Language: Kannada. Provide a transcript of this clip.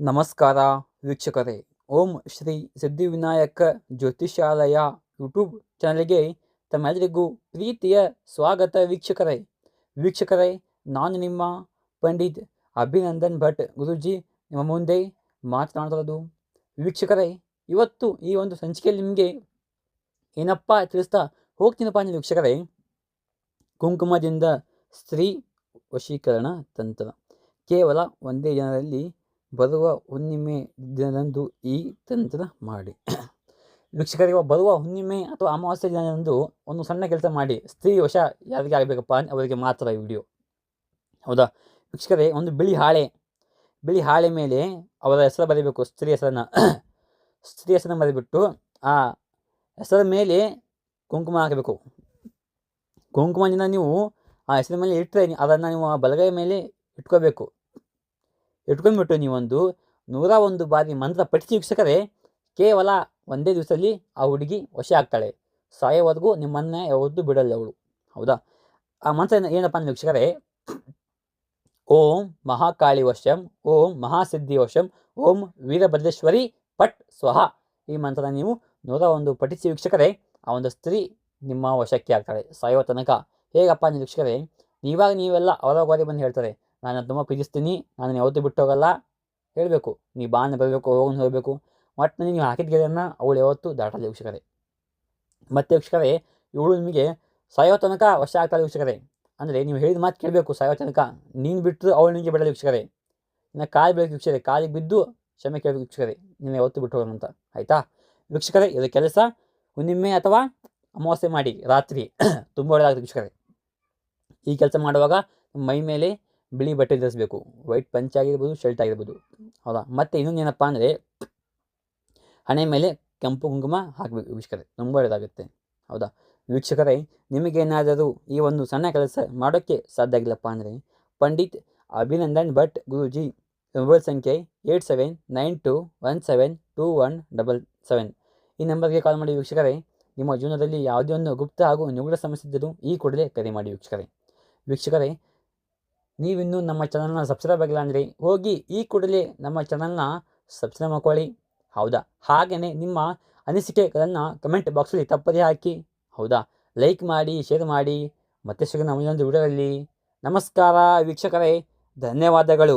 ನಮಸ್ಕಾರ ವೀಕ್ಷಕರೇ. ಓಂ ಶ್ರೀ ಸಿದ್ಧಿವಿನಾಯಕ ಜ್ಯೋತಿಷಾಲಯ ಯೂಟ್ಯೂಬ್ ಚಾನಲ್ಗೆ ತಮ್ಮೆಲ್ಲರಿಗೂ ಪ್ರೀತಿಯ ಸ್ವಾಗತ ವೀಕ್ಷಕರೇ. ವೀಕ್ಷಕರೇ, ನಾನು ನಿಮ್ಮ ಪಂಡಿತ್ ಅಭಿನಂದನ್ ಭಟ್ ಗುರುಜಿ. ನಿಮ್ಮ ಮುಂದೆ ಮಾತನಾಡ್ತಿರೋದು ವೀಕ್ಷಕರೇ, ಇವತ್ತು ಈ ಒಂದು ಸಂಚಿಕೆಯಲ್ಲಿ ನಿಮಗೆ ಏನಪ್ಪ ತಿಳಿಸ್ತಾ ಹೋಗ್ತೀನಪ್ಪ ಅಂದರೆ ವೀಕ್ಷಕರೇ, ಕುಂಕುಮದಿಂದ ಸ್ತ್ರೀ ವಶೀಕರಣ ತಂತ್ರ. ಕೇವಲ ಒಂದೇ ದಿನದಲ್ಲಿ ಬರುವ ಹುಣ್ಣಿಮೆ ದಿನದಂದು ಈ ತಂತ್ರ ಮಾಡಿ. ವೀಕ್ಷಕರಿಗೆ ಬರುವ ಹುಣ್ಣಿಮೆ ಅಥವಾ ಅಮಾವಾಸ್ಯೆ ದಿನದಂದು ಒಂದು ಸಣ್ಣ ಕೆಲಸ ಮಾಡಿ. ಸ್ತ್ರೀ ವಶ ಯಾರಿಗೆ ಆಗಬೇಕಪ್ಪ ಅವರಿಗೆ ಮಾತ್ರ ಈ ವಿಡಿಯೋ. ಹೌದಾ? ವೀಕ್ಷಕರೇ, ಒಂದು ಬಿಳಿ ಹಾಳೆ. ಬಿಳಿ ಹಾಳೆ ಮೇಲೆ ಅವರ ಹೆಸರು ಬರೀಬೇಕು, ಸ್ತ್ರೀ ಹೆಸರನ್ನು. ಸ್ತ್ರೀ ಹೆಸರನ್ನು ಬರೆದುಬಿಟ್ಟು ಆ ಹೆಸರ ಮೇಲೆ ಕುಂಕುಮ ಹಾಕಬೇಕು. ಕುಂಕುಮದಿಂದ ನೀವು ಆ ಹೆಸರ ಮೇಲೆ ಇಟ್ಟರೆ ಅದನ್ನು ನೀವು ಆ ಬಲಗೈ ಮೇಲೆ ಇಟ್ಕೋಬೇಕು. ಇಟ್ಕೊಂಡ್ಬಿಟ್ಟು ನೀವೊಂದು ನೂರ ಒಂದು ಬಾರಿ ಮಂತ್ರ ಪಠಿಸಿ ವೀಕ್ಷಕರೇ, ಕೇವಲ ಒಂದೇ ದಿವಸದಲ್ಲಿ ಆ ಹುಡುಗಿ ವಶ ಆಗ್ತಾಳೆ. ಸಾಯೋವರೆಗೂ ನಿಮ್ಮನ್ನೇ ಯಾವತ್ತೂ ಬಿಡಲ್ಲ ಅವಳು. ಹೌದಾ? ಆ ಮಂತ್ರ ಏನ- ಏನಪ್ಪ ಅಂದ್ರೆ ವೀಕ್ಷಕರೇ, ಓಂ ಮಹಾಕಾಳಿ ವಶಂ ಓಂ ಮಹಾಸಿದ್ಧಿ ವಶಂ ಓಂ ವೀರಭದ್ರೇಶ್ವರಿ ಪಟ್ ಸ್ವಹ. ಈ ಮಂತ್ರ ನೀವು ನೂರ ಒಂದು ಪಠಿಸಿ ವೀಕ್ಷಕರೇ, ಆ ಒಂದು ಸ್ತ್ರೀ ನಿಮ್ಮ ವಶಕ್ಕೆ ಆಗ್ತಾಳೆ ಸಾಯೋ ತನಕ. ಹೇಗಪ್ಪ ಅಂದ್ರೆ ವೀಕ್ಷಕರೇ, ನೀವಾಗ ನೀವೆಲ್ಲ ಅವರವರಿ ಬಂದು ಹೇಳ್ತಾರೆ ನಾನು ತುಂಬ ಪ್ರೀತಿಸ್ತೀನಿ. ನಾನು ಯಾವತ್ತೂ ಬಿಟ್ಟು ಹೋಗಲ್ಲ. ಹೇಳಬೇಕು. ನೀ ಬಾಣ ಬರಬೇಕು ಹೋಗೋಣ ಹೋಗಬೇಕು ಮತ್ತು ನೀವು ಹಾಕಿದ ಗೆರೆಯನ್ನು ಅವಳು ಯಾವತ್ತೂ ದಾಟಲಿ ವೀಕ್ಷಕರೇ. ಮತ್ತೆ ವೀಕ್ಷಕರೇ, ಇವಳು ನಿಮಗೆ ಸಾಯೋ ತನಕ ವಶ ಆಗ್ತಾಳೆ ವೀಕ್ಷಕರೇ. ಅಂದರೆ ನೀವು ಹೇಳಿದ ಮಾತು ಕೇಳಬೇಕು ಸಾಯೋ ತನಕ. ನೀನು ಬಿಟ್ಟು ಅವಳು ನಿಮಗೆ ಬಿಡಲಿ ವೀಕ್ಷಕರೇ. ಇನ್ನು ಕಾಲು ಬೆಳಕು ವೀಕ್ಷಕರೇ. ಕಾಲಿಗೆ ಬಿದ್ದು ಕ್ಷಮೆ ಕೇಳಬೇಕು ವೀಕ್ಷಕರೇ. ನೀನು ಯಾವತ್ತು ಬಿಟ್ಟು ಹೋಗೋಣ ಅಂತ. ಆಯಿತಾ? ವೀಕ್ಷಕರೇ ಇದು ಕೆಲಸ ಹುಣ್ಣಿಮೆ ಅಥವಾ ಅಮಾವಾಸ್ಯೆ ಮಾಡಿ, ರಾತ್ರಿ. ತುಂಬ ಒಳ್ಳೆಯದಾಗುತ್ತೆ ವೀಕ್ಷಕರೇ. ಈ ಕೆಲಸ ಮಾಡುವಾಗ ಮೈ ಮೇಲೆ ಬಿಳಿ ಬಟ್ಟೆ ಧರಿಸಬೇಕು. ವೈಟ್ ಪಂಚ್ ಆಗಿರ್ಬೋದು, ಶರ್ಟ್ ಆಗಿರ್ಬೋದು. ಹೌದಾ? ಮತ್ತು ಇನ್ನೊಂದು ಏನಪ್ಪ ಅಂದರೆ ಹಣೆ ಮೇಲೆ ಕೆಂಪು ಕುಂಕುಮ ಹಾಕಬೇಕು, ವೀಕ್ಷಕರೇ. ತುಂಬ ಒಳ್ಳೆಯದಾಗುತ್ತೆ ಹೌದಾ? ವೀಕ್ಷಕರೇ ನಿಮಗೇನಾದರೂ ಈ ಒಂದು ಸಣ್ಣ ಕೆಲಸ ಮಾಡೋಕ್ಕೆ ಸಾಧ್ಯ ಆಗಿಲ್ಲಪ್ಪ ಅಂದರೆ ಪಂಡಿತ್ ಅಭಿನಂದನ್ ಭಟ್ ಗುರೂಜಿ ಮೊಬೈಲ್ ಸಂಖ್ಯೆ eight seven nine two one seven two one double seven. ಈ ನಂಬರ್ಗೆ ಕಾಲ್ ಮಾಡಿ ವೀಕ್ಷಕರೇ, ನಿಮ್ಮ ಜೀವನದಲ್ಲಿ ಯಾವುದೇ ಒಂದು ಗುಪ್ತ ಹಾಗೂ ನಿಗೂಢ ಸಮಸ್ಯೆ ಇದ್ದರೂ ಈ ಕೂಡಲೇ ಕರೆ ಮಾಡಿ ವೀಕ್ಷಕರೇ. ವೀಕ್ಷಕರೇ ನೀವಿನ್ನೂ ನಮ್ಮ ಚಾನಲ್ನ ಸಬ್ಸ್ಕ್ರೈಬ್ ಆಗಿಲ್ಲ ಅಂದರೆ ಹೋಗಿ ಈ ಕೂಡಲೇ ನಮ್ಮ ಚಾನಲ್ನ ಸಬ್ಸ್ಕ್ರೈಬ್ ಮಾಡ್ಕೊಳ್ಳಿ. ಹೌದಾ? ಹಾಗೆಯೇ ನಿಮ್ಮ ಅನಿಸಿಕೆಗಳನ್ನು ಕಮೆಂಟ್ ಬಾಕ್ಸಲ್ಲಿ ತಪ್ಪದೇ ಹಾಕಿ. ಹೌದಾ? ಲೈಕ್ ಮಾಡಿ ಶೇರ್ ಮಾಡಿ. ಮತ್ತೆ ಸಿಗೋಣ ಮುಂದೊಂದು ವಿಡಿಯೋದಲ್ಲಿ. ನಮಸ್ಕಾರ ವೀಕ್ಷಕರೇ. ಧನ್ಯವಾದಗಳು.